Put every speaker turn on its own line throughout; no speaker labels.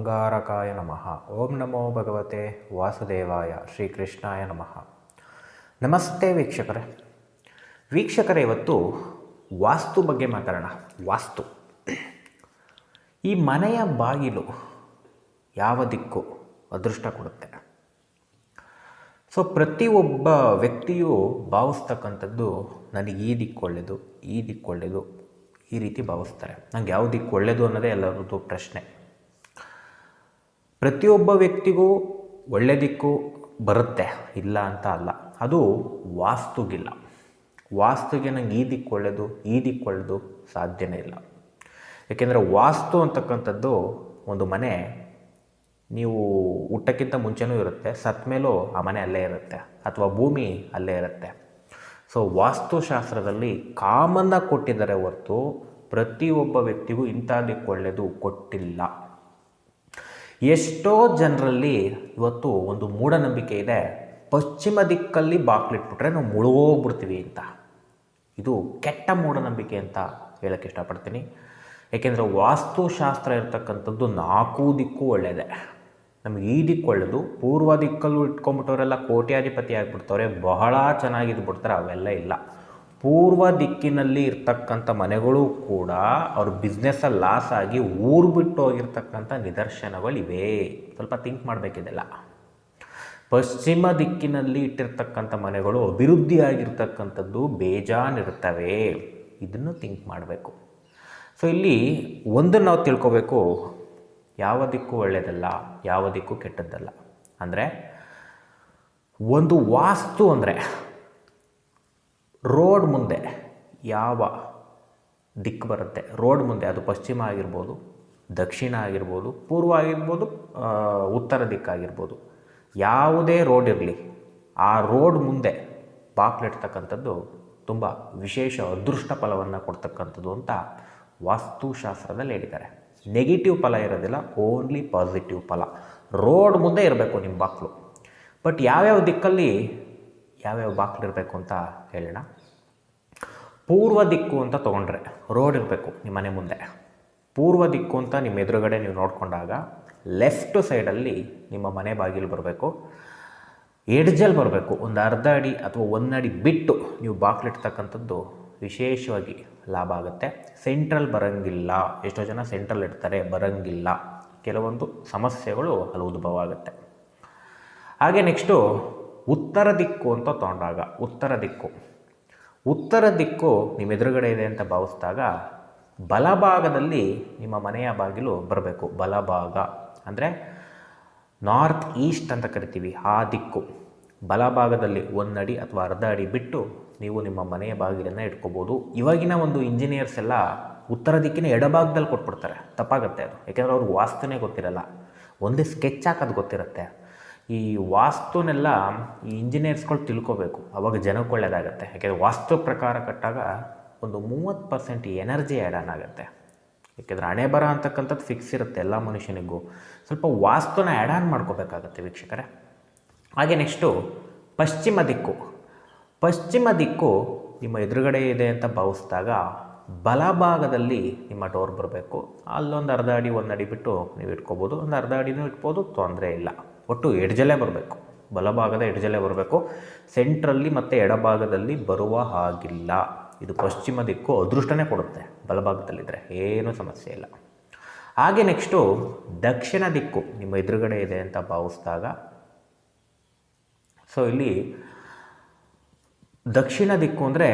ಅಂಗಾರಕಾಯ ನಮಃ. ಓಂ ನಮೋ ಭಗವತೆ ವಾಸುದೇವಾಯ ಶ್ರೀಕೃಷ್ಣಾಯ ನಮಃ. ನಮಸ್ತೆ ವೀಕ್ಷಕರೇ. ವೀಕ್ಷಕರೇ, ಇವತ್ತು ವಾಸ್ತು ಬಗ್ಗೆ ಮಾತಾಡೋಣ. ವಾಸ್ತು. ಈ ಮನೆಯ ಬಾಗಿಲು ಯಾವ ದಿಕ್ಕು ಅದೃಷ್ಟ ಕೊಡುತ್ತೆ. ಸೊ, ಪ್ರತಿಯೊಬ್ಬ ವ್ಯಕ್ತಿಯು ಭಾವಿಸ್ತಕ್ಕಂಥದ್ದು ನನಗೆ ಈ ದಿಕ್ಕೊಳ್ಳೆದು ಈ ದಿಕ್ಕೊಳ್ಳೆದು ಈ ರೀತಿ ಭಾವಿಸ್ತಾರೆ. ನಂಗೆ ಯಾವ ದಿಕ್ಕು ಒಳ್ಳೆಯದು ಅನ್ನೋದೇ ಎಲ್ಲರದ್ದು ಪ್ರಶ್ನೆ. ಪ್ರತಿಯೊಬ್ಬ ವ್ಯಕ್ತಿಗೂ ಒಳ್ಳೆ ದಿಕ್ಕು ಬರುತ್ತೆ, ಇಲ್ಲ ಅಂತ ಅಲ್ಲ. ಅದು ವಾಸ್ತುಗಿಲ್ಲ. ವಾಸ್ತುಗೆ ನಂಗೆ ಈ ದಿಕ್ಕು ಒಳ್ಳೆಯದು ಈ ದಿಕ್ಕು ಸಾಧ್ಯನೇ ಇಲ್ಲ. ಏಕೆಂದರೆ ವಾಸ್ತು ಅಂತಕ್ಕಂಥದ್ದು ಒಂದು ಮನೆ, ನೀವು ಹುಟ್ಟಕ್ಕಿಂತ ಮುಂಚೆನೂ ಇರುತ್ತೆ ಸತ್ತ ಮೇಲೂ ಆ ಮನೆ ಅಲ್ಲೇ ಇರುತ್ತೆ, ಅಥವಾ ಭೂಮಿ ಅಲ್ಲೇ ಇರುತ್ತೆ. ಸೊ ವಾಸ್ತುಶಾಸ್ತ್ರದಲ್ಲಿ ಕಾಮನ್ನ ಕೊಟ್ಟಿದ್ದಾರೆ ಹೊರತು ಪ್ರತಿಯೊಬ್ಬ ವ್ಯಕ್ತಿಗೂ ಇಂಥದಕ್ಕೆ ಒಳ್ಳೆಯದು ಕೊಟ್ಟಿಲ್ಲ. ಎಷ್ಟೋ ಜನರಲ್ಲಿ ಇವತ್ತು ಒಂದು ಮೂಢನಂಬಿಕೆ ಇದೆ. ಪಶ್ಚಿಮ ದಿಕ್ಕಲ್ಲಿ ಬಾಕ್ಲಿಟ್ಬಿಟ್ರೆ ನಾವು ಮುಳುಗೋಗ್ಬಿಡ್ತೀವಿ ಅಂತ. ಇದು ಕೆಟ್ಟ ಮೂಢನಂಬಿಕೆ ಅಂತ ಹೇಳೋಕ್ಕೆ ಇಷ್ಟಪಡ್ತೀನಿ. ಏಕೆಂದರೆ ವಾಸ್ತುಶಾಸ್ತ್ರ ಇರ್ತಕ್ಕಂಥದ್ದು ನಾಲ್ಕು ದಿಕ್ಕು ಒಳ್ಳೆಯದೆ. ನಮಗೆ ಈ ದಿಕ್ಕು ಒಳ್ಳೆಯದು ಪೂರ್ವ ದಿಕ್ಕಲ್ಲೂ ಇಟ್ಕೊಂಬಿಟ್ಟವರೆಲ್ಲ ಕೋಟ್ಯಾಧಿಪತಿ ಆಗಿಬಿಡ್ತವ್ರೆ. ಬಹಳ ಚೆನ್ನಾಗಿದ್ಬಿಡ್ತಾರೆ. ಅವೆಲ್ಲ ಇಲ್ಲ. ಪೂರ್ವ ದಿಕ್ಕಿನಲ್ಲಿ ಇರ್ತಕ್ಕಂಥ ಮನೆಗಳು ಕೂಡ ಅವ್ರ ಬಿಸ್ನೆಸ್ಸಲ್ಲಿ ಲಾಸ್ ಆಗಿ ಊರು ಬಿಟ್ಟು ಹೋಗಿರ್ತಕ್ಕಂಥ ನಿದರ್ಶನಗಳಿವೆ. ಸ್ವಲ್ಪ ಥಿಂಕ್ ಮಾಡಬೇಕಿದೆಲ್ಲ. ಪಶ್ಚಿಮ ದಿಕ್ಕಿನಲ್ಲಿ ಇಟ್ಟಿರ್ತಕ್ಕಂಥ ಮನೆಗಳು ಅಭಿವೃದ್ಧಿಯಾಗಿರ್ತಕ್ಕಂಥದ್ದು ಬೇಜಾನಿರ್ತವೆ ಇದನ್ನು ಥಿಂಕ್ ಮಾಡಬೇಕು. ಸೊ ಇಲ್ಲಿ ಒಂದನ್ನು ನಾವು ತಿಳ್ಕೊಬೇಕು. ಯಾವ ದಿಕ್ಕು ಒಳ್ಳೆಯದಲ್ಲ ಯಾವ ದಿಕ್ಕು ಕೆಟ್ಟದ್ದಲ್ಲ. ಅಂದರೆ ಒಂದು ವಾಸ್ತು ಅಂದರೆ ರೋಡ್ ಮುಂದೆ ಯಾವ ದಿಕ್ಕು ಬರುತ್ತೆ? ರೋಡ್ ಮುಂದೆ ಅದು ಪಶ್ಚಿಮ ಆಗಿರ್ಬೋದು, ದಕ್ಷಿಣ ಆಗಿರ್ಬೋದು, ಪೂರ್ವ ಆಗಿರ್ಬೋದು ಉತ್ತರ ದಿಕ್ಕಾಗಿರ್ಬೋದು. ಯಾವುದೇ ರೋಡ್ ಇರಲಿ, ಆ ರೋಡ್ ಮುಂದೆ ಬಾಕ್ಲಿಡ್ತಕ್ಕಂಥದ್ದು ತುಂಬ ವಿಶೇಷ ಅದೃಷ್ಟ ಫಲವನ್ನು ಕೊಡ್ತಕ್ಕಂಥದ್ದು ಅಂತ ವಾಸ್ತುಶಾಸ್ತ್ರದಲ್ಲಿ ಹೇಳಿದ್ದಾರೆ. ನೆಗೆಟಿವ್ ಫಲ ಇರೋದಿಲ್ಲ ಓನ್ಲಿ ಪಾಸಿಟಿವ್ ಫಲ. ರೋಡ್ ಮುಂದೆ ಇರಬೇಕು ನಿಮ್ಮ ಬಾಕ್ಲು. ಬಟ್ ಯಾವ್ಯಾವ ದಿಕ್ಕಲ್ಲಿ ಯಾವ್ಯಾವ ಇರಬೇಕು ಅಂತ ಹೇಳೋಣ. ಪೂರ್ವ ದಿಕ್ಕು ಅಂತ ತೊಗೊಂಡ್ರೆ ರೋಡ್ ಇರಬೇಕು ನಿಮ್ಮ ಮನೆ ಮುಂದೆ. ಪೂರ್ವ ದಿಕ್ಕು ಅಂತ ನಿಮ್ಮ ಎದುರುಗಡೆ ನೀವು ನೋಡಿಕೊಂಡಾಗ ಲೆಫ್ಟ್ ಸೈಡಲ್ಲಿ ನಿಮ್ಮ ಮನೆ ಬಾಗಿಲು ಬರಬೇಕು. ಎಡ್ಜಲ್ಲಿ ಬರಬೇಕು. ಒಂದು ಅರ್ಧ ಅಡಿ ಅಥವಾ ಒಂದು ಅಡಿ ಬಿಟ್ಟು ನೀವು ಬಾಗಿಲಿಡ್ತಕ್ಕಂಥದ್ದು ವಿಶೇಷವಾಗಿ ಲಾಭ ಆಗುತ್ತೆ. ಸೆಂಟ್ರಲ್ ಬರಂಗಿಲ್ಲ. ಎಷ್ಟೋ ಜನ ಸೆಂಟ್ರಲ್ ಇಡ್ತಾರೆ, ಬರೋಂಗಿಲ್ಲ. ಕೆಲವೊಂದು ಸಮಸ್ಯೆಗಳು ಅಲ್ಲಿ ಉದ್ಭವ ಆಗುತ್ತೆ. ಹಾಗೆ ನೆಕ್ಸ್ಟು ಉತ್ತರ ದಿಕ್ಕು ಅಂತ ತಗೊಂಡಾಗ, ಉತ್ತರ ದಿಕ್ಕು. ಉತ್ತರ ದಿಕ್ಕು ನಿಮ್ಮ ಎದುರುಗಡೆ ಇದೆ ಅಂತ ಭಾವಿಸಿದಾಗ ಬಲಭಾಗದಲ್ಲಿ ನಿಮ್ಮ ಮನೆಯ ಬಾಗಿಲು ಬರಬೇಕು. ಬಲಭಾಗ ಅಂದರೆ ನಾರ್ತ್ ಈಸ್ಟ್ ಅಂತ ಕರಿತೀವಿ ಆ ದಿಕ್ಕು. ಬಲಭಾಗದಲ್ಲಿ ಒಂದಡಿ ಅಥವಾ ಅರ್ಧ ಅಡಿ ಬಿಟ್ಟು ನೀವು ನಿಮ್ಮ ಮನೆಯ ಬಾಗಿಲನ್ನು ಇಟ್ಕೋಬೋದು. ಇವಾಗಿನ ಒಂದು ಇಂಜಿನಿಯರ್ಸ್ ಎಲ್ಲ ಉತ್ತರ ದಿಕ್ಕಿನ ಎಡಭಾಗದಲ್ಲಿ ಕೊಟ್ಬಿಡ್ತಾರೆ. ತಪ್ಪಾಗುತ್ತೆ ಅದು. ಯಾಕೆಂದರೆ ಅವ್ರಿಗೆ ವಾಸ್ತುನೇ ಗೊತ್ತಿರಲ್ಲ. ಒಂದೇ ಸ್ಕೆಚ್ ಹಾಕೋದು ಗೊತ್ತಿರುತ್ತೆ. ಈ ವಾಸ್ತುನೆಲ್ಲ ಈ ಇಂಜಿನಿಯರ್ಸ್ಗಳು ತಿಳ್ಕೊಬೇಕು. ಅವಾಗ ಜನಕ್ಕೆ ಒಳ್ಳೆಯದಾಗತ್ತೆ ಯಾಕೆಂದರೆ ವಾಸ್ತು ಪ್ರಕಾರ ಕಟ್ಟಾಗ ಒಂದು ಮೂವತ್ತು ಪರ್ಸೆಂಟ್ ಎನರ್ಜಿ ಆ್ಯಡ್ ಆನ್ ಆಗುತ್ತೆ. ಯಾಕೆಂದರೆ ಹಣೆ ಬರ ಅಂತಕ್ಕಂಥದ್ದು ಫಿಕ್ಸ್ ಇರುತ್ತೆ ಎಲ್ಲ ಮನುಷ್ಯನಿಗೂ. ಸ್ವಲ್ಪ ವಾಸ್ತುನ ಆ್ಯಡ್ ಆನ್ ಮಾಡ್ಕೋಬೇಕಾಗತ್ತೆ ವೀಕ್ಷಕರೇ. ಹಾಗೆ ನೆಕ್ಸ್ಟು ಪಶ್ಚಿಮ ದಿಕ್ಕು. ಪಶ್ಚಿಮ ದಿಕ್ಕು ನಿಮ್ಮ ಎದುರುಗಡೆ ಇದೆ ಅಂತ ಭಾವಿಸಿದಾಗ ಬಲಭಾಗದಲ್ಲಿ ನಿಮ್ಮ ಡೋರ್ ಬರಬೇಕು. ಅಲ್ಲೊಂದು ಅರ್ಧ ಅಡಿ, ಒಂದು ಅಡಿ ಬಿಟ್ಟು ನೀವು ಇಟ್ಕೋಬೋದು. ಒಂದು ಅರ್ಧ ಅಡಿನೂ ಇಟ್ಬೋದು, ತೊಂದರೆ ಇಲ್ಲ. ಒಟ್ಟು ಎಡ್ಜಲ್ಲೇ ಬರಬೇಕು. ಬಲಭಾಗದ ಎಡ್ಜಲ್ಲೇ ಬರಬೇಕು. ಸೆಂಟ್ರಲ್ಲಿ ಮತ್ತು ಎಡಭಾಗದಲ್ಲಿ ಬರುವ ಹಾಗಿಲ್ಲ. ಇದು ಪಶ್ಚಿಮ ದಿಕ್ಕು ಅದೃಷ್ಟನೇ ಕೊಡುತ್ತೆ ಬಲಭಾಗದಲ್ಲಿದ್ದರೆ ಏನೂ ಸಮಸ್ಯೆ ಇಲ್ಲ. ಹಾಗೆ ನೆಕ್ಸ್ಟು ದಕ್ಷಿಣ ದಿಕ್ಕು ನಿಮ್ಮ ಎದುರುಗಡೆ ಇದೆ ಅಂತ ಭಾವಿಸಿದಾಗ ಸೊ ಇಲ್ಲಿ ದಕ್ಷಿಣ ದಿಕ್ಕು ಅಂದರೆ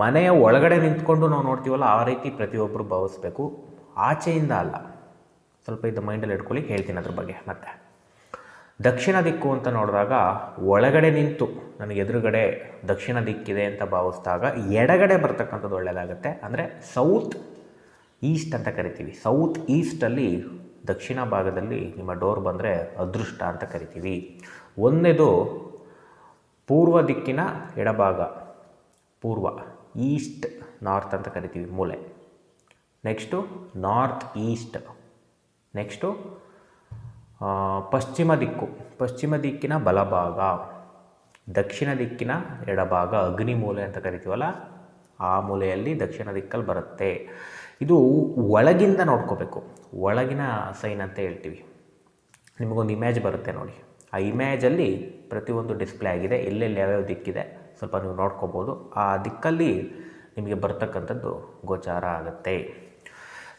ಮನೆಯ ಒಳಗಡೆ ನಿಂತ್ಕೊಂಡು ನಾವು ನೋಡ್ತೀವಲ್ಲ, ಆ ರೀತಿ ಪ್ರತಿಯೊಬ್ಬರು ಭಾವಿಸ್ಬೇಕು. ಆಚೆಯಿಂದ ಅಲ್ಲ. ಸ್ವಲ್ಪ ಇದು ಮೈಂಡಲ್ಲಿ ಇಟ್ಕೊಳ್ಳಿ, ಹೇಳ್ತೀನಿ ಅದ್ರ ಬಗ್ಗೆ ಮತ್ತೆ. ದಕ್ಷಿಣ ದಿಕ್ಕು ಅಂತ ನೋಡಿದಾಗ ಒಳಗಡೆ ನಿಂತು ನನಗೆ ಎದುರುಗಡೆ ದಕ್ಷಿಣ ದಿಕ್ಕಿದೆ ಅಂತ ಭಾವಿಸಿದಾಗ ಎಡಗಡೆ ಬರ್ತಕ್ಕಂಥದ್ದು ಒಳ್ಳೆಯದಾಗುತ್ತೆ. ಅಂದರೆ ಸೌತ್ ಈಸ್ಟ್ ಅಂತ ಕರಿತೀವಿ. ಸೌತ್ ಈಸ್ಟಲ್ಲಿ ದಕ್ಷಿಣ ಭಾಗದಲ್ಲಿ ನಿಮ್ಮ ಡೋರ್ ಬಂದರೆ ಅದೃಷ್ಟ ಅಂತ ಕರಿತೀವಿ. ಒಂದನೇದು ಪೂರ್ವ ದಿಕ್ಕಿನ ಎಡಭಾಗ, ಪೂರ್ವ ಈಸ್ಟ್ ನಾರ್ತ್ ಅಂತ ಕರಿತೀವಿ ಮೂಲೆ. Next north East. ನೆಕ್ಸ್ಟು ಪಶ್ಚಿಮ ದಿಕ್ಕು, ಪಶ್ಚಿಮ ದಿಕ್ಕಿನ ಬಲಭಾಗ, ದಕ್ಷಿಣ ದಿಕ್ಕಿನ ಎಡಭಾಗ ಅಗ್ನಿ ಮೂಲೆ ಅಂತ ಕರಿತೀವಲ್ಲ, ಆ ಮೂಲೆಯಲ್ಲಿ ದಕ್ಷಿಣ ದಿಕ್ಕಲ್ಲಿ ಬರುತ್ತೆ. ಇದು ಒಳಗಿಂದ ನೋಡ್ಕೋಬೇಕು. ಒಳಗಿನ ಸೈನ್ ಅಂತ ಹೇಳ್ತೀವಿ. ನಿಮಗೊಂದು ಇಮೇಜ್ ಬರುತ್ತೆ ನೋಡಿ. ಆ ಇಮೇಜಲ್ಲಿ ಪ್ರತಿಯೊಂದು ಡಿಸ್ಪ್ಲೇ ಆಗಿದೆ. ಎಲ್ಲೆಲ್ಲಿ ಯಾವ್ಯಾವ ದಿಕ್ಕಿದೆ ಸ್ವಲ್ಪ ನೀವು ನೋಡ್ಕೋಬೋದು. ಆ ದಿಕ್ಕಲ್ಲಿ ನಿಮಗೆ ಬರ್ತಕ್ಕಂಥದ್ದು ಗೋಚಾರ ಆಗುತ್ತೆ.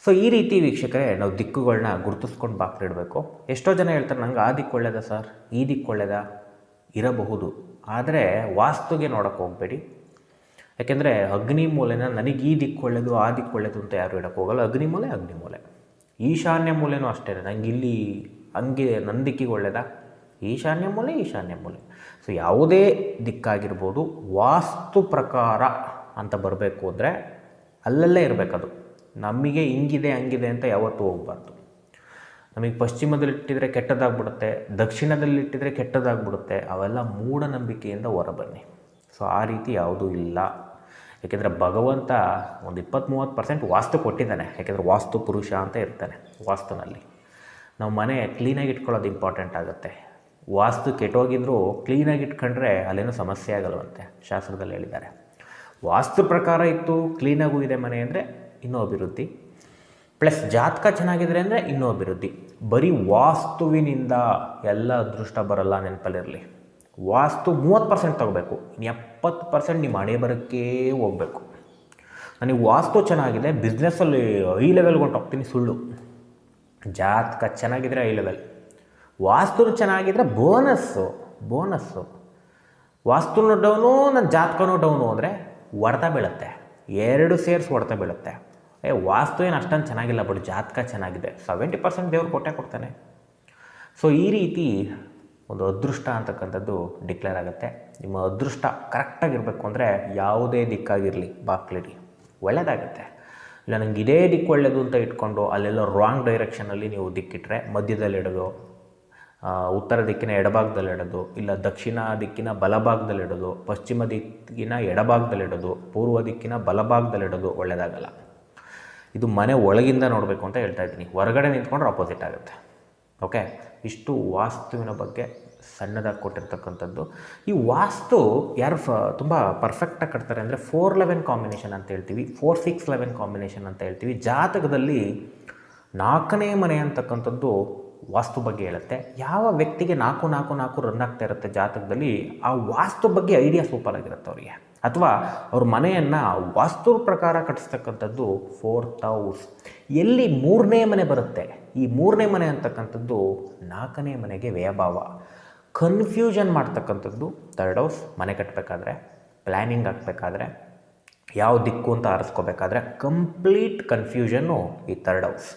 ಸೊ ಈ ರೀತಿ ವೀಕ್ಷಕರೇ ನಾವು ದಿಕ್ಕುಗಳನ್ನ ಗುರುತಿಸ್ಕೊಂಡು ಬಾಕ್ಲಿಡಬೇಕು ಎಷ್ಟೋ ಜನ ಹೇಳ್ತಾರೆ, ನಂಗೆ ಆ ದಿಕ್ಕು ಸರ್, ಈ ದಿಕ್ಕು ಒಳ್ಳೆಯದ ಇರಬಹುದು. ಆದರೆ ವಾಸ್ತುಗೆ ನೋಡೋಕ್ಕೆ ಹೋಗಬೇಡಿ. ಯಾಕೆಂದರೆ ಅಗ್ನಿ ಮೂಲೆನ ನನಗೆ ಈ ದಿಕ್ಕು ಒಳ್ಳೆಯದು ಆ ದಿಕ್ಕು ಅಂತ ಯಾರು ಹೇಳಕ್ಕೆ ಹೋಗಲ್ಲ. ಅಗ್ನಿ ಮೂಲೆ ಅಗ್ನಿ ಮೂಲೆ. ಈಶಾನ್ಯ ಮೂಲೆನೂ ಅಷ್ಟೇ, ನಂಗೆ ಇಲ್ಲಿ ಹಂಗೆ ನನ್ನ ದಿಕ್ಕಿಗೆ ಒಳ್ಳೆಯದ ಈಶಾನ್ಯ ಮೂಲೆ ಈಶಾನ್ಯ ಮೂಲೆ. ಸೊ ಯಾವುದೇ ದಿಕ್ಕಾಗಿರ್ಬೋದು, ವಾಸ್ತು ಪ್ರಕಾರ ಅಂತ ಬರಬೇಕು ಅಂದರೆ ಅಲ್ಲಲ್ಲೇ ಇರಬೇಕದು. ನಮಗೆ ಹಿಂಗಿದೆ, ಹಂಗಿದೆ ಅಂತ ಯಾವತ್ತೂ ಹೋಗ್ಬಾರ್ದು. ನಮಗೆ ಪಶ್ಚಿಮದಲ್ಲಿಟ್ಟಿದ್ರೆ ಕೆಟ್ಟದಾಗ್ಬಿಡುತ್ತೆ ದಕ್ಷಿಣದಲ್ಲಿಟ್ಟಿದ್ರೆ ಕೆಟ್ಟದಾಗ್ಬಿಡುತ್ತೆ, ಅವೆಲ್ಲ ಮೂಢನಂಬಿಕೆಯಿಂದ ಹೊರಬನ್ನಿ. ಸೊ ಆ ರೀತಿ ಯಾವುದೂ ಇಲ್ಲ. ಯಾಕೆಂದರೆ ಭಗವಂತ ಒಂದು ಇಪ್ಪತ್ತು ಮೂವತ್ತು ಪರ್ಸೆಂಟ್ ವಾಸ್ತು ಕೊಟ್ಟಿದ್ದಾನೆ. ಯಾಕೆಂದರೆ ವಾಸ್ತು ಪುರುಷ ಅಂತ ಇರ್ತಾನೆ ವಾಸ್ತುನಲ್ಲಿ. ನಾವು ಮನೆ ಕ್ಲೀನಾಗಿ ಇಟ್ಕೊಳ್ಳೋದು ಇಂಪಾರ್ಟೆಂಟ್ ಆಗುತ್ತೆ. ವಾಸ್ತು ಕೆಟ್ಟೋಗಿದ್ರೂ ಕ್ಲೀನಾಗಿ ಇಟ್ಕೊಂಡ್ರೆ ಅಲ್ಲೇನೂ ಸಮಸ್ಯೆ ಆಗಲ್ವಂತೆ, ಶಾಸ್ತ್ರದಲ್ಲಿ ಹೇಳಿದ್ದಾರೆ. ವಾಸ್ತು ಪ್ರಕಾರ ಇತ್ತು, ಕ್ಲೀನಾಗೂ ಇದೆ ಮನೆ ಅಂದರೆ ಇನ್ನೂ ಅಭಿವೃದ್ಧಿ. ಪ್ಲಸ್ ಜಾತಕ ಚೆನ್ನಾಗಿದ್ರೆ ಅಂದರೆ ಇನ್ನೂ ಅಭಿವೃದ್ಧಿ. ಬರೀ ವಾಸ್ತುವಿನಿಂದ ಎಲ್ಲ ಅದೃಷ್ಟ ಬರಲ್ಲ ನೆನಪಲ್ಲಿರಲಿ. ವಾಸ್ತು ಮೂವತ್ತು ಪರ್ಸೆಂಟ್ ತೊಗೋಬೇಕು. ಇನ್ನು ಎಪ್ಪತ್ತು ಪರ್ಸೆಂಟ್ ನಿಮ್ಮ ಹಣೆ ಬರೋಕ್ಕೇ ಹೋಗಬೇಕು. ನನಗೆ ವಾಸ್ತು ಚೆನ್ನಾಗಿದೆ ಬಿಸ್ನೆಸ್ಸಲ್ಲಿ ಐ ಲೆವೆಲ್ಗೆ ಹೊಂಟೋಗ್ತೀನಿ ಸುಳ್ಳು. ಜಾತಕ ಚೆನ್ನಾಗಿದ್ರೆ ಐ ಲೆವೆಲ್ ವಾಸ್ತು ಚೆನ್ನಾಗಿದ್ರೆ ಬೋನಸ್ಸು ಬೋನಸ್ಸು ವಾಸ್ತುನು ಡೌನು ನನ್ನ ಜಾತಕನೂ ಡೌನು ಅಂದರೆ ಹೊಡೆತ ಬೀಳುತ್ತೆ. ಎರಡು ಸೇರ್ಸ್ ಹೊಡೆತ ಬೀಳುತ್ತೆ. ಏ, ವಾಸ್ತು ಏನು ಅಷ್ಟೊಂದು ಚೆನ್ನಾಗಿಲ್ಲ ಬಟ್ ಜಾತಕ ಚೆನ್ನಾಗಿದೆ. ಸೆವೆಂಟಿ ಪರ್ಸೆಂಟ್ ದೇವ್ರು ಕೊಟ್ಟೆ ಕೊಡ್ತಾನೆ. ಸೊ ಈ ರೀತಿ ಒಂದು ಅದೃಷ್ಟ ಅಂತಕ್ಕಂಥದ್ದು ಡಿಕ್ಲೇರ್ ಆಗುತ್ತೆ. ನಿಮ್ಮ ಅದೃಷ್ಟ ಕರೆಕ್ಟಾಗಿರಬೇಕು ಅಂದರೆ ಯಾವುದೇ ದಿಕ್ಕಾಗಿರಲಿ ಬಾಕ್ಲಿರಿ ಒಳ್ಳೆಯದಾಗುತ್ತೆ ಇಲ್ಲ ನನಗೆ ಇದೇ ದಿಕ್ಕು ಒಳ್ಳೆಯದು ಅಂತ ಇಟ್ಕೊಂಡು ಅಲ್ಲೆಲ್ಲ ರಾಂಗ್ ಡೈರೆಕ್ಷನಲ್ಲಿ ನೀವು ದಿಕ್ಕಿಟ್ರೆ, ಮಧ್ಯದಲ್ಲಿ ಇಡೋದು ಉತ್ತರ ದಿಕ್ಕಿನ ಎಡಭಾಗದಲ್ಲಿ ಇಡೋದು ಇಲ್ಲ ದಕ್ಷಿಣ ದಿಕ್ಕಿನ ಬಲಭಾಗದಲ್ಲಿ ಇಡೋದು ಪಶ್ಚಿಮ ದಿಕ್ಕಿನ ಎಡಭಾಗದಲ್ಲಿ ಇಡೋದು ಪೂರ್ವ ದಿಕ್ಕಿನ ಬಲಭಾಗದಲ್ಲಿ ಇಡೋದು ಒಳ್ಳೆಯದಾಗಲ್ಲ ಇದು ಮನೆ ಒಳಗಿಂದ ನೋಡಬೇಕು ಅಂತ ಹೇಳ್ತಾ ಇದ್ದೀನಿ. ಹೊರಗಡೆ ನಿಂತ್ಕೊಂಡ್ರೆ ಅಪೋಸಿಟ್ ಆಗುತ್ತೆ. ಓಕೆ ಇಷ್ಟು ವಾಸ್ತುವಿನ ಬಗ್ಗೆ ಸಣ್ಣದಾಗಿ ಕೊಟ್ಟಿರ್ತಕ್ಕಂಥದ್ದು. ಈ ವಾಸ್ತು ಯಾರು ಫ, ತುಂಬ ಪರ್ಫೆಕ್ಟಾಗಿ ಕಟ್ತಾರೆ ಅಂದರೆ ಫೋರ್ ಲೆವೆನ್ ಕಾಂಬಿನೇಷನ್ ಅಂತ ಹೇಳ್ತೀವಿ. ಫೋರ್ ಸಿಕ್ಸ್ ಲೆವೆನ್ ಕಾಂಬಿನೇಷನ್ ಅಂತ ಹೇಳ್ತೀವಿ. ಜಾತಕದಲ್ಲಿ ನಾಲ್ಕನೇ ಮನೆ ಅಂತಕ್ಕಂಥದ್ದು ವಾಸ್ತು ಬಗ್ಗೆ ಹೇಳುತ್ತೆ. ಯಾವ ವ್ಯಕ್ತಿಗೆ ನಾಲ್ಕು ನಾಲ್ಕು ನಾಲ್ಕು ರನ್ ಆಗ್ತಾ ಇರುತ್ತೆ ಜಾತಕದಲ್ಲಿ, ಆ ವಾಸ್ತು ಬಗ್ಗೆ ಐಡಿಯಾ ಸೂಪರ್ ಆಗಿರುತ್ತೆ ಅವರಿಗೆ. ಅಥವಾ ಅವ್ರ ಮನೆಯನ್ನು ವಾಸ್ತು ಪ್ರಕಾರ ಕಟ್ಟಿಸ್ತಕ್ಕಂಥದ್ದು ಫೋರ್ತ್ ಹೌಸ್ ಎಲ್ಲಿ ಮೂರನೇ ಮನೆ ಬರುತ್ತೆ? ಈ ಮೂರನೇ ಮನೆ ಅಂತಕ್ಕಂಥದ್ದು ನಾಲ್ಕನೇ ಮನೆಗೆ ವ್ಯಯಭಾವ. ಕನ್ಫ್ಯೂಷನ್ ಮಾಡ್ತಕ್ಕಂಥದ್ದು ಥರ್ಡ್ ಹೌಸ್ ಮನೆ ಕಟ್ಟಬೇಕಾದ್ರೆ ಪ್ಲ್ಯಾನಿಂಗ್ ಆಗಬೇಕಾದ್ರೆ ಯಾವ ದಿಕ್ಕು ಅಂತ ಆರಿಸ್ಕೋಬೇಕಾದ್ರೆ ಕಂಪ್ಲೀಟ್ ಕನ್ಫ್ಯೂಷನ್ನು ಈ ಥರ್ಡ್ ಹೌಸ್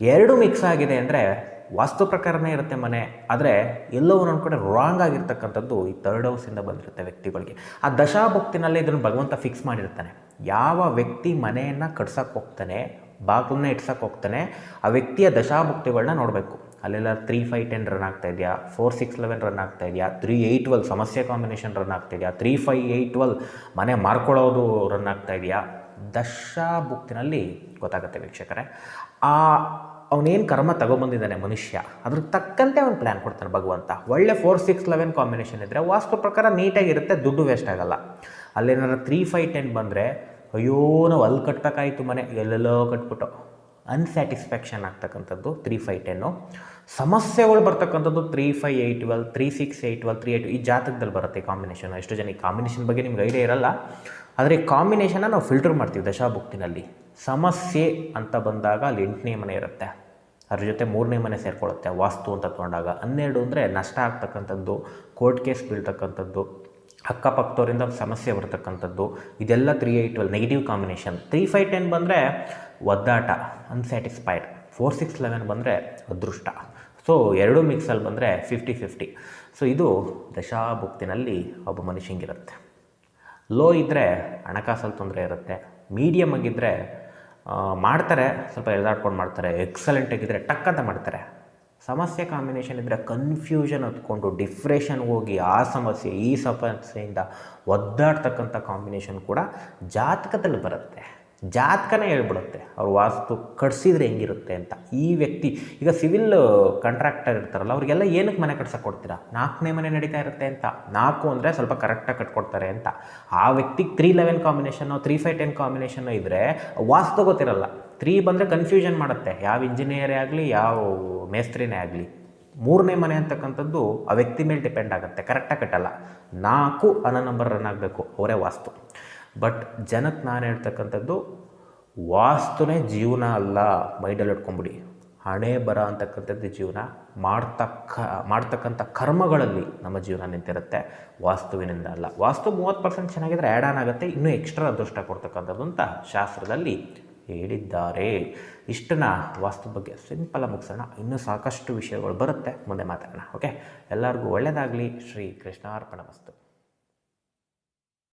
ಎರಡು ಮಿಕ್ಸ್ ಆಗಿದೆ ಅಂದರೆ ವಾಸ್ತು ಪ್ರಕಾರನೇ ಇರುತ್ತೆ ಮನೆ. ಆದರೆ ಎಲ್ಲೋ ಒಂದೊಂದು ಕಡೆ ರಾಂಗ್ ಆಗಿರ್ತಕ್ಕಂಥದ್ದು ಈ ತರ್ಡ್ ಹೌಸಿಂದ ಬಂದಿರುತ್ತೆ ವ್ಯಕ್ತಿಗಳಿಗೆ. ಆ ದಶಾಭಕ್ತಿನಲ್ಲಿ ಇದನ್ನು ಭಗವಂತ ಫಿಕ್ಸ್ ಮಾಡಿರ್ತಾನೆ. ಯಾವ ವ್ಯಕ್ತಿ ಮನೆಯನ್ನು ಕಟ್ಸೋಕೆ ಹೋಗ್ತಾನೆ, ಬಾಗಿಲನ್ನ ಇಟ್ಸೋಕೆ ಹೋಗ್ತಾನೆ, ಆ ವ್ಯಕ್ತಿಯ ದಶಾಭುಕ್ತಿಗಳನ್ನ ನೋಡಬೇಕು. ಅಲ್ಲೆಲ್ಲ ತ್ರೀ ಫೈವ್ ಟೆನ್ ರನ್ ಆಗ್ತಾ ಇದೆಯಾ ಫೋರ್ ಸಿಕ್ಸ್ ಲೆವೆನ್ ರನ್ ಆಗ್ತಾ ಇದೆಯಾ ತ್ರೀ ಏಯ್ಟ್ ಟ್ವೆಲ್ ಸಮಸ್ಯೆ ಕಾಂಬಿನೇಷನ್ ರನ್ ಆಗ್ತಾ ಇದೆಯಾ ತ್ರೀ ಫೈವ್ ಏಯ್ಟ್ ಟ್ವೆಲ್ ಮನೆ ಮಾರ್ಕೊಳ್ಳೋದು ರನ್ ಆಗ್ತಾ ಇದೆಯಾ. ದಶಾಭುಕ್ತಿನಲ್ಲಿ ಗೊತ್ತಾಗುತ್ತೆ ವೀಕ್ಷಕರೇ. ಆ ಅವನೇನು ಕರ್ಮ ತಗೊಬಂದಿದ್ದಾನೆ ಮನುಷ್ಯ ಅದ್ರ ತಕ್ಕಂತೆ ಅವ್ನು ಪ್ಲ್ಯಾನ್ ಕೊಡ್ತಾನೆ ಭಗವಂತ. ಒಳ್ಳೆ ಫೋರ್ ಸಿಕ್ಸ್ ಲೆವೆನ್ ಕಾಂಬಿನೇಷನ್ ಇದ್ದರೆ ವಾಸ್ತು ಪ್ರಕಾರ ನೀಟಾಗಿರುತ್ತೆ ದುಡ್ಡು ವೇಸ್ಟ್ ಆಗಲ್ಲ. ಅಲ್ಲೇನಾರ ತ್ರೀ ಫೈವ್ ಟೆನ್ ಬಂದರೆ, ಅಯ್ಯೋ, ನಾವು ಅಲ್ಲಿ ಕಟ್ಟಬೇಕಾಯ್ತು ಮನೆ, ಎಲ್ಲೆಲ್ಲೋ ಕಟ್ಬಿಟ್ಟು. ಅನ್ಸ್ಯಾಟಿಸ್ಫ್ಯಾಕ್ಷನ್ ಆಗ್ತಕ್ಕಂಥದ್ದು ತ್ರೀ ಫೈ ಟೆನ್ನು ಸಮಸ್ಯೆಗಳು ಬರ್ತಕ್ಕಂಥದ್ದು three five eight twelve three six eight twelve three eight ಈ ಜಾತಕದಲ್ಲಿ ಬರುತ್ತೆ ಕಾಂಬಿನೇಷನ್ ಎಷ್ಟು ಜನ ಈ ಕಾಂಬಿನೇಷನ್ ಬಗ್ಗೆ ನಿಮ್ಗೆ ಐಡಿಯಾ ಇರಲ್ಲ. ಆದರೆ ಕಾಂಬಿನೇಷನ್ನ ನಾವು ಫಿಲ್ಟರ್ ಮಾಡ್ತೀವಿ ದಶಾಭುಕ್ತಿನಲ್ಲಿ. ಸಮಸ್ಯೆ ಅಂತ ಬಂದಾಗ ಅಲ್ಲಿ ಎಂಟನೇ ಮನೆ ಇರುತ್ತೆ. ಅದ್ರ ಜೊತೆ ಮೂರನೇ ಮನೆ ಸೇರಿಕೊಳ್ಳುತ್ತೆ. ವಾಸ್ತು ಅಂತ ತೊಗೊಂಡಾಗ. ಹನ್ನೆರಡು ಅಂದರೆ ನಷ್ಟ ಆಗ್ತಕ್ಕಂಥದ್ದು ಕೋರ್ಟ್ ಕೇಸ್ ಬೀಳ್ತಕ್ಕಂಥದ್ದು, ಅಕ್ಕಪಕ್ಕದವರಿಂದ ಸಮಸ್ಯೆ ಬರ್ತಕ್ಕಂಥದ್ದು, ಇದೆಲ್ಲ three eight twelve negative combination three five ten ಬಂದರೆ ಒದ್ದಾಟ ಅನ್ಸ್ಯಾಟಿಸ್ಫೈಡ್ ಫೋರ್ ಸಿಕ್ಸ್ ಲೆವೆನ್ ಬಂದರೆ ಅದೃಷ್ಟ. ಸೊ ಎರಡೂ ಮಿಕ್ಸಲ್ಲಿ ಬಂದರೆ ಫಿಫ್ಟಿ ಫಿಫ್ಟಿ ಸೊ ಇದು ದಶಾಭುಕ್ತಿನಲ್ಲಿ ಒಬ್ಬ ಮನುಷ್ಯಂಗಿರುತ್ತೆ. ಲೋ ಇದ್ದರೆ ಹಣಕಾಸಲ್ಲಿ ತೊಂದರೆ ಇರುತ್ತೆ. ಮೀಡಿಯಮ್ ಆಗಿದ್ದರೆ ಮಾಡ್ತಾರೆ, ಸ್ವಲ್ಪ ಎಳ್ದಾಡ್ಕೊಂಡು ಮಾಡ್ತಾರೆ ಎಕ್ಸಲೆಂಟ್ ಆಗಿದ್ದರೆ ಟಕ್ ಅಂತ ಮಾಡ್ತಾರೆ. ಸಮಸ್ಯೆ ಕಾಂಬಿನೇಷನ್ ಇದ್ದರೆ ಕನ್ಫ್ಯೂಷನ್ ಹೊತ್ಕೊಂಡು ಡಿಪ್ರೆಷನ್ಗೆ ಹೋಗಿ, ಆ ಸಮಸ್ಯೆ, ಈ ಸಮಸ್ಯೆಯಿಂದ ಒದ್ದಾಡ್ತಕ್ಕಂಥ ಕಾಂಬಿನೇಷನ್ ಕೂಡ ಜಾತಕದಲ್ಲಿ ಬರುತ್ತೆ. ಜಾತಕನೇ ಹೇಳ್ಬಿಡುತ್ತೆ. ಅವ್ರ ವಾಸ್ತು ಕಟ್ಸಿದ್ರೆ ಹೆಂಗಿರುತ್ತೆ ಅಂತ. ಈ ವ್ಯಕ್ತಿ, ಈಗ ಸಿವಿಲ್ ಕಾಂಟ್ರಾಕ್ಟರ್ ಇರ್ತಾರಲ್ಲ, ಅವ್ರಿಗೆಲ್ಲ ಏನಕ್ಕೆ ಮನೆ ಕಟ್ಸಕ್ಕೆ ಕೊಡ್ತೀರಾ? ನಾಲ್ಕನೇ ಮನೆ ನಡೀತಾ ಇರುತ್ತೆ ಅಂತ. ನಾಲ್ಕು ಅಂದರೆ ಸ್ವಲ್ಪ ಕರೆಕ್ಟಾಗಿ ಕಟ್ಕೊಡ್ತಾರೆ ಅಂತ. ಆ ವ್ಯಕ್ತಿಗೆ three eleven combination three five ten combination ಇದ್ದರೆ ವಾಸ್ತು ಗೊತ್ತಿರಲ್ಲ. ತ್ರೀ ಬಂದರೆ ಕನ್ಫ್ಯೂಷನ್ ಮಾಡುತ್ತೆ. ಯಾವ ಇಂಜಿನಿಯರೇ ಆಗಲಿ, ಯಾವ ಮೇಸ್ತ್ರಿನೇ ಆಗಲಿ. ಮೂರನೇ ಮನೆ ಅಂತಕ್ಕಂಥದ್ದು ಆ ವ್ಯಕ್ತಿ ಮೇಲೆ ಡಿಪೆಂಡ್ ಆಗುತ್ತೆ. ಕರೆಕ್ಟಾಗಿ ಕಟ್ಟಲ್ಲ. ನಾಲ್ಕು ಅನ್ನ ನಂಬರ್ ರನ್ ಆಗಬೇಕು. ಅವರೇ ವಾಸ್ತು. ಬಟ್ ಜನಕ್ಕೆ ನಾನು ಹೇಳ್ತಕ್ಕಂಥದ್ದು, ವಾಸ್ತುನೇ ಜೀವನ ಅಲ್ಲ ಮೈಂಡಲ್ಲಿ ಇಟ್ಕೊಂಬಿಡಿ ಹಣೆ ಬರ ಅಂತಕ್ಕಂಥದ್ದು ಜೀವನ. ಮಾಡ್ತಕ್ಕ, ಮಾಡ್ತಕ್ಕಂಥ ಕರ್ಮಗಳಲ್ಲಿ ನಮ್ಮ ಜೀವನ ನಿಂತಿರುತ್ತೆ, ವಾಸ್ತುವಿನಿಂದ ಅಲ್ಲ. ವಾಸ್ತು ಮೂವತ್ತು ಪರ್ಸೆಂಟ್ ಚೆನ್ನಾಗಿದ್ರೆ ಆ್ಯಡ್ ಆನ್ ಆಗುತ್ತೆ, ಇನ್ನೂ ಎಕ್ಸ್ಟ್ರಾ ಅದೃಷ್ಟ ಕೊಡ್ತಕ್ಕಂಥದ್ದು ಅಂತ ಶಾಸ್ತ್ರದಲ್ಲಿ ಹೇಳಿದ್ದಾರೆ. ಇಷ್ಟನ್ನ ವಾಸ್ತು ಬಗ್ಗೆ ಸಿಂಪಲ್ ಮುಗಿಸೋಣ. ಇನ್ನೂ ಸಾಕಷ್ಟು ವಿಷಯಗಳು ಬರುತ್ತೆ, ಮುಂದೆ ಮಾತಾಡೋಣ ಓಕೆ ಎಲ್ಲರಿಗೂ ಒಳ್ಳೆಯದಾಗಲಿ ಶ್ರೀ ಕೃಷ್ಣಾರ್ಪಣ ವಸ್ತು.